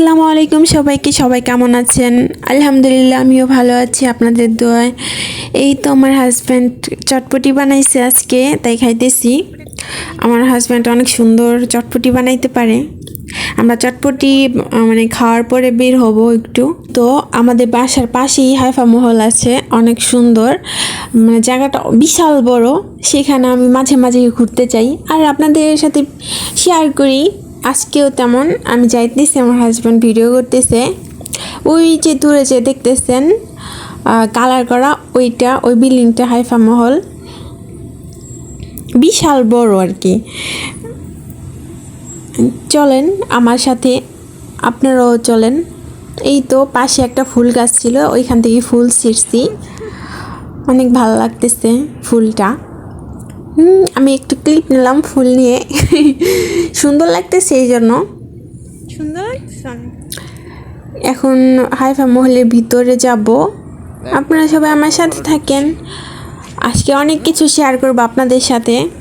আসসালামু আলাইকুম সবাইকে, সবাই কেমন আছেন? আলহামদুলিল্লাহ, আমিও ভালো আছি আপনাদের দোয়ায়। এই তো আমার হাজব্যান্ড চটপটি বানাইছে আজকে, তাই খাইতেছি। আমার হাজব্যান্ড অনেক সুন্দর চটপটি বানাইতে পারে। আমরা চটপটি মানে খাওয়ার পরে বের হব একটু। তো আমাদের বাসার পাশেই হাইফা মহল আছে, অনেক সুন্দর। মানে জায়গাটা বিশাল বড়, সেখানে আমি মাঝে মাঝে ঘুরতে চাই। আর আপনাদের সাথে শেয়ার করি আজকেও তেমন, আমি যাইতেছি, আমার হাজব্যান্ড ভিডিও করতেছে। ওই যে দূরে যে দেখতেছেন কালার করা ওইটা, ওই বিল্ডিংটা হাইফা মহল। বিশাল বড় আর কি। চলেন, আমার সাথে, আপনারাও চলেন। এই তো পাশে একটা ফুল গাছ ছিল, ওইখান থেকে ফুল ছিঁড়ছি। অনেক ভালো লাগতেছে ফুলটা। আমি একটু ক্লিপ নিলাম ফুল নিয়ে। সুন্দর লাগতেছে এই জন্য। সুন্দর। এখন হাইফা মহলের ভিতরে যাব। আপনারা সবাই আমার সাথে থাকেন। আজকে অনেক কিছু শেয়ার করব আপনাদের সাথে।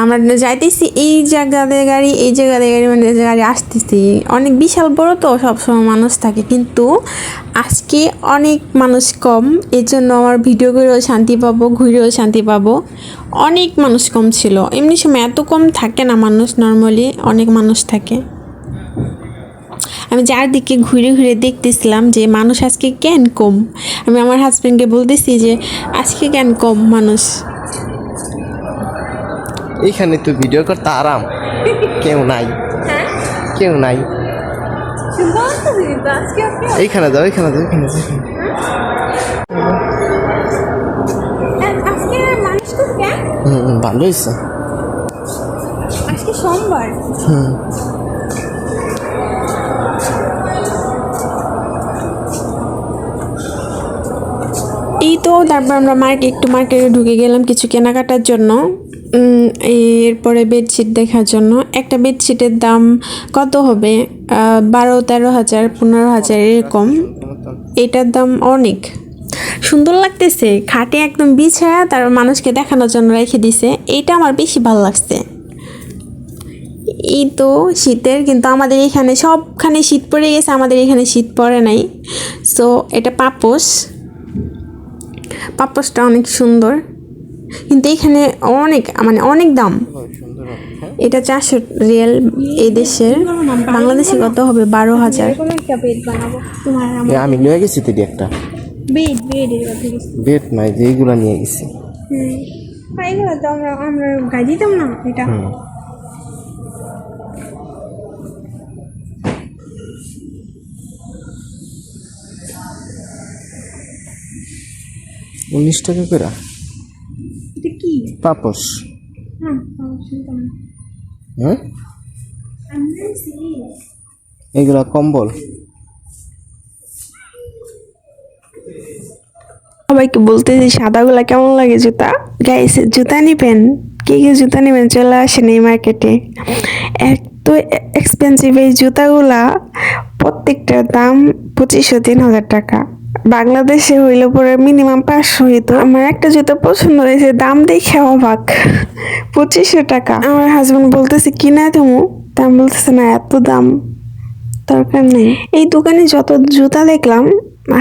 আমরা যাইতেছি এই জায়গাতে গাড়ি, এই জায়গাতে গাড়ি মানে গাড়ি আসতেছি। অনেক বিশাল বড় তো, সবসময় মানুষ থাকে। কিন্তু আজকে অনেক মানুষ কম এর জন্য আমার ভিডিও করেও শান্তি পাবো, ঘুরেও শান্তি পাবো। অনেক মানুষ কম ছিল। এমনি সময় এত কম থাকে না মানুষ নর্মালি অনেক মানুষ থাকে। আমি যার দিকে ঘুরে ঘুরে দেখতেছিলাম যে মানুষ আজকে কেন কম? আমি আমার হাজব্যান্ডকে বলতেছি যে, আজকে কেন কম মানুষ? এইখানে তুই ভিডিও করতে আরাম। কেউ নাই। কেউ নাই। এইখানে যাও এইখানে যাও এখানে যাও হুম, ভালো হয়েছে। আজকে সোমবার। হুম। তারপর আমরা মার্কেট একটু মার্কেটে ঢুকে গেলাম কিছু কেনাকাটার জন্য। এরপরে বেডশিট দেখার জন্য। একটা বেডশিটের দাম কত হবে? বারো, তেরো হাজার, পনেরো হাজার, এরকম। এটার দাম অনেক। সুন্দর লাগতেছে। খাটে একদম বিছায়া তার মানুষকে দেখানোর জন্য রেখে দিছে। এইটা আমার বেশি ভালো লাগছে। এই তো শীতের, কিন্তু আমাদের এখানে সবখানে শীত পড়ে গেছে, আমাদের এখানে শীত পড়ে নাই। সো এটা পাপোশ। পাপোশটা অনেক সুন্দর। কিন্তু এখানে অনেক মানে অনেক দাম। এটা চারশো রিয়েল এই দেশের। বাংলাদেশে কত হবে? বারো হাজার। আমি নিয়ে গেছি তো একটা। বেড নাই যে এইগুলা নিয়ে গেছি। হুম। এগুলো তো আমরা আমরা গাই দিতাম না এটা। উনিশ টাকা করে? এটা কি? পাপস। হ্যাঁ হ্যাঁ? এগুলা কম্বল। সবাইকে বলতেছি সাদাগুলা কেমন লাগে জুতা? গাইস জুতা নিবেন। কে কে জুতা নেবেন চলে আসেন এই মার্কেটে এত এক্সপেন্সিভ এই জুতাগুলা প্রত্যেকটার দাম পঁচিশশো তিন হাজার টাকা। বাংলাদেশে হইলে পরে মিনিমাম পাঁচশো হইতো। আমার একটা জুতা পছন্দ হয়েছে, দাম দেখে অবাক। পঁচিশশো টাকা। আমার হাজব্যান্ড বলতেছে, কিনা তুমি? আমি বলতেছে, না, এত দাম। দরকার নেই। এই দোকানে যত জুতা দেখলাম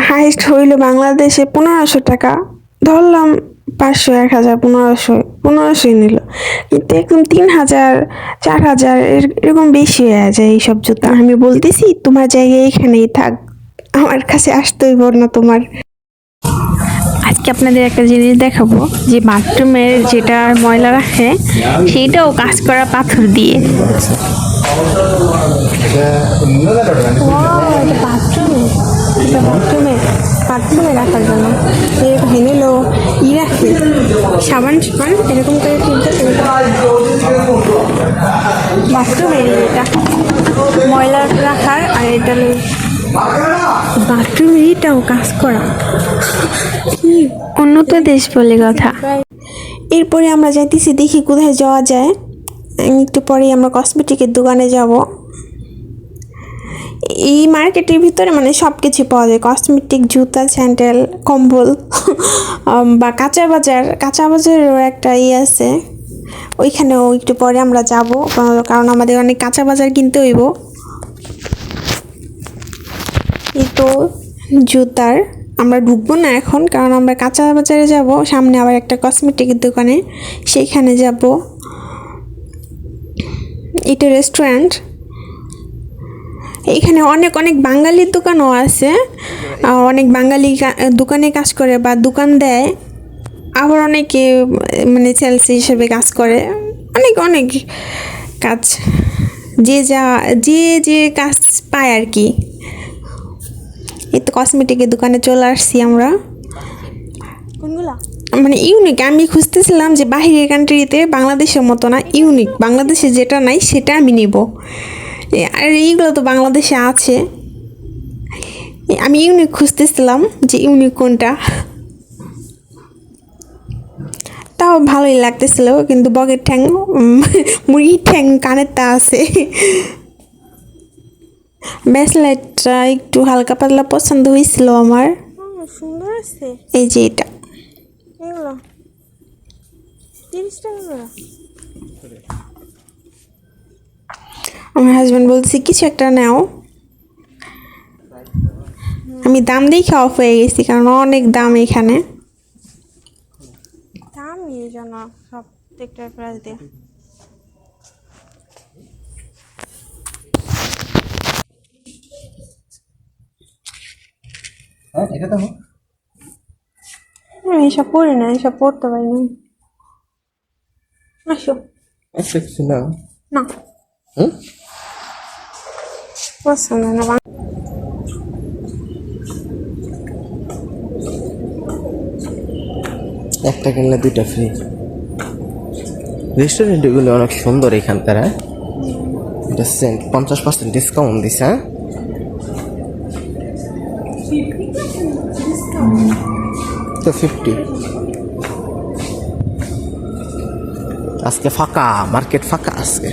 হাইস্ট হইল বাংলাদেশে পনেরোশো টাকা। ধরলাম পাঁচশো, এক হাজার, পনেরোশো, পনেরোশোই নিল। কিন্তু একদম তিন হাজার, চার হাজার, এর- এরকম বেশি হয়ে যায় এইসব জুতা। আমি বলতেছি, তোমার জায়গায় এখানেই থাক। আমার কাছে আসতেই পার না তোমার। আজকে আপনাদের একটা জিনিস দেখাবো যে বাথরুমের যেটা ময়লা রাখে সেইটাও কাজ করা পাথর দিয়ে। বাথরুমে। এটা বাথরুমে বাথরুমে রাখার জন্য। এরকম হেনেলো ই রাখে। সাবান সাবান এরকম করে তুলতে বাথরুমের এটা ময়লা রাখার আর এটা বাথরুমের এটাও কাজ করা। কি উন্নত দেশ বলে কথা। এরপরে আমরা যাইতেছি দেখি কোথায় যাওয়া যায়। একটু পরেই আমরা কসমেটিকের দোকানে যাব। এই মার্কেটের ভিতরে মানে সব কিছু পাওয়া যায়। কসমেটিক জুতা স্যান্ডেল কম্বল বা কাঁচা বাজার। কাঁচা বাজারেরও একটা ই আছে। ওইখানেও একটু পরে আমরা যাব কারণ আমাদের অনেক কাঁচা বাজার কিনতে হইব এই তো জুতার, আমরা ঢুকবো না এখন, কারণ আমরা কাঁচা বাজারে যাব, সামনে আবার একটা কসমেটিকের দোকানে, সেইখানে যাব। এটা রেস্টুরেন্ট এখানে অনেক অনেক বাঙালির দোকানও আছে। অনেক বাঙালি দোকানে কাজ করে বা দোকান দেয়। আবার অনেকে মানে সেলস হিসেবে কাজ করে। অনেক অনেক কাজ। যে যা, যে যে কাজ পায় আর কি। এই তো কসমেটিকের দোকানে চলে আসছি আমরা। কোনগুলা? মানে ইউনিক আমি খুঁজতেছিলাম যে বাহিরের কান্ট্রিতে বাংলাদেশের মতো না ইউনিক বাংলাদেশে যেটা নাই সেটা আমি নিব। আর এইগুলো তো বাংলাদেশে আছে। আমি ইউনিক খুঁজতেছিলাম যে ইউনিক কোনটা। তাও ভালোই লাগতেছিল কিন্তু বগের ঠ্যাং মুরগির ঠ্যাং কানেরটা আছে। ব্যাসলাইটটা একটু হালকা পাতলা পছন্দ হয়েছিল আমার। সুন্দর আছে। এই যে এটা। এগুলো। তিরিশ টাকা আমার হাজব্যান্ড বলছে কিছু একটা নাও। আমি দাম দেখে অফ হয়ে গেছি কারণ অনেক দাম এখানে। দাম এই জন্য সব প্রাইস দিয়ে। হ্যাঁ এটা দেখো আমি এসব পড়ি না এসব পড়তে পারি না। আসো। আচ্ছা কিছু না না। হুম? পছন্দ না একটা কিনলে দুইটা ফ্রি রেস্টুরেন্টগুলো অনেক সুন্দর এখানকার হ্যাঁ? এটা সেন্ট পঞ্চাশ পার্সেন্ট ডিসকাউন্ট দিছে হ্যাঁ? তো ফিফটি আজকে ফাঁকা মার্কেট ফাঁকা আজকে।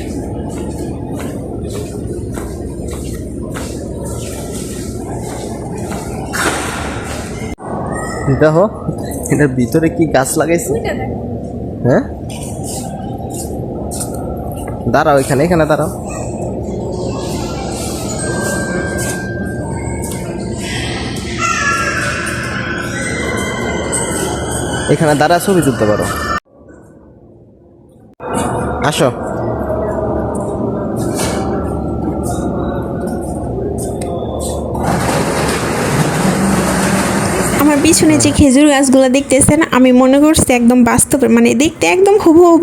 দেখো এটার ভিতরে কি গাছ লাগাইছে? হ্যাঁ? দাঁড়াও এখানে এখানে দাঁড়াও। এখানে দাঁড়া ছবি তুলতে পারো। আসো। আমার পিছনে যে খেজুর গাছগুলো দেখতেছেন, আমি মনে করছি একদম বাস্তবের মানে দেখতে একদম হুবহু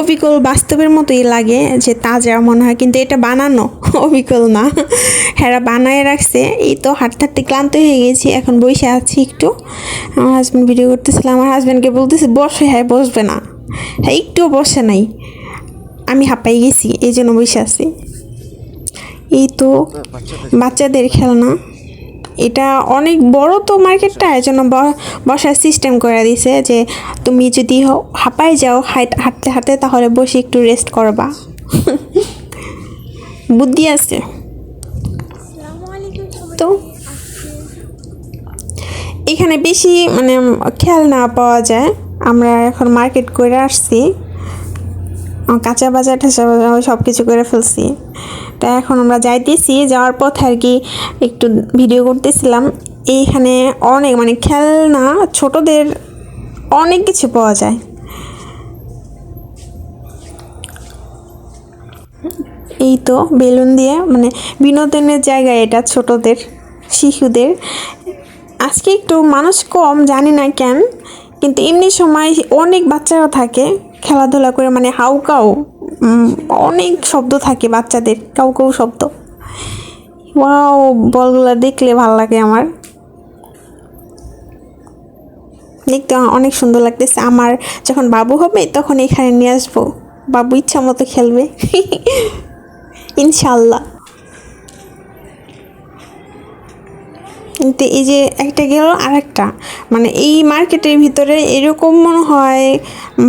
অবিকল বাস্তবের মতোই লাগে যে তাজা মনে হয়, কিন্তু এটা বানানো অবিকল না। হ্যাঁ বানায় রাখছে। এই তো হাঁটতে হাঁটতে ক্লান্ত হয়ে গেছি, এখন বসে আছি একটু। আমার হাজব্যান্ড ভিডিও করতেছিলাম আমার হাজব্যান্ডকে বলতেছি, বসে হ্যাঁ বসবে না। হ্যাঁ একটুও বসে নাই। আমি হাঁপাই গেছি, এই জন্য বসে আছি। এই তো বাচ্চাদের খেলনা। এটা অনেক বড় তো মার্কেটটা এই জন্য বসার সিস্টেম করে দিছে যে তুমি যদি হাঁপায় যাও হাঁটতে হাঁটতে তাহলে বসে একটু রেস্ট করবা। বুদ্ধি আছে। তো এখানে বেশি মানে খেয়াল না পাওয়া যায়। আমরা এখন মার্কেট করে আসছি। কাঁচা বাজার টাচা বাজার সব কিছু করে ফেলছি। তা এখন আমরা যাইতেছি, যাওয়ার পথে আর কি একটু ভিডিও করতেছিলাম। এইখানে অনেক মানে খেলনা ছোটদের অনেক কিছু পাওয়া যায়। এই তো বেলুন দিয়ে মানে বিনোদনের জায়গা এটা ছোটদের, শিশুদের। আজকে একটু মানুষ কম, জানি না কেন, কিন্তু এমনি সময় অনেক বাচ্চারা থাকে। খেলাধুলা করে মানে হাউকাও উম, অনেক শব্দ থাকে বাচ্চাদের কাউ কাউ শব্দ। ওয়াও বলগুলো দেখলে ভালো লাগে আমার। দেখতে অনেক সুন্দর লাগতেছে। আমার যখন বাবু হবে তখন এখানে নিয়ে আসব। বাবু ইচ্ছা মতো খেলবে। ইনশাল্লাহ কিন্তু এই যে একটা গেল আর একটা মানে এই মার্কেটের ভিতরে এরকম মনে হয়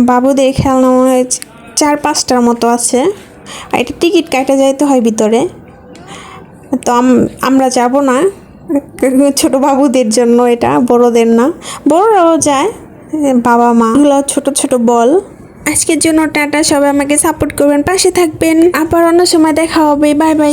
বাবুদের খেলনা মনে হয় চার পাঁচটার মতো আছে। আর এটা টিকিট কাটা যাইতে হয় ভিতরে। তো আমরা যাব না। ছোট বাবুদের জন্য এটা, বড়দের না। বড়রাও যায়, বাবা মা। এগুলো ছোট ছোট বল। আজকের জন্য টাটা, সবাই আমাকে সাপোর্ট করবেন, পাশে থাকবেন। আবার অন্য সময় দেখা হবে। Bye bye.